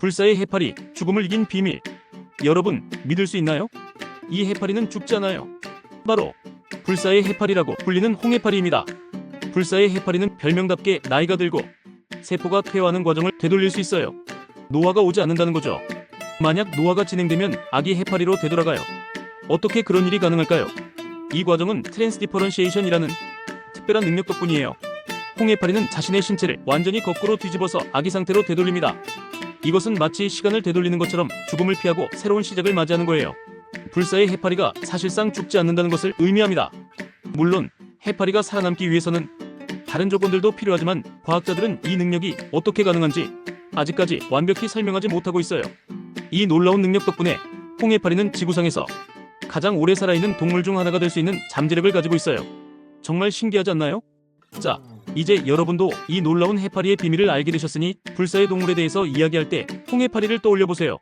불사의 해파리, 죽음을 이긴 비밀. 여러분, 믿을 수 있나요? 이 해파리는 죽지 않아요. 바로 불사의 해파리라고 불리는 홍해파리입니다. 불사의 해파리는 별명답게 나이가 들고 세포가 퇴화하는 과정을 되돌릴 수 있어요. 노화가 오지 않는다는 거죠. 만약 노화가 진행되면 아기 해파리로 되돌아가요. 어떻게 그런 일이 가능할까요? 이 과정은 트랜스디퍼런시에이션이라는 특별한 능력 덕분이에요. 홍해파리는 자신의 신체를 완전히 거꾸로 뒤집어서 아기 상태로 되돌립니다. 이것은 마치 시간을 되돌리는 것처럼 죽음을 피하고 새로운 시작을 맞이하는 거예요. 불사의 해파리가 사실상 죽지 않는다는 것을 의미합니다. 물론 해파리가 살아남기 위해서는 다른 조건들도 필요하지만 과학자들은 이 능력이 어떻게 가능한지 아직까지 완벽히 설명하지 못하고 있어요. 이 놀라운 능력 덕분에 홍해파리는 지구상에서 가장 오래 살아있는 동물 중 하나가 될 수 있는 잠재력을 가지고 있어요. 정말 신기하지 않나요? 자, 이제 여러분도 이 놀라운 해파리의 비밀을 알게 되셨으니 불사의 동물에 대해서 이야기할 때 홍해파리를 떠올려 보세요.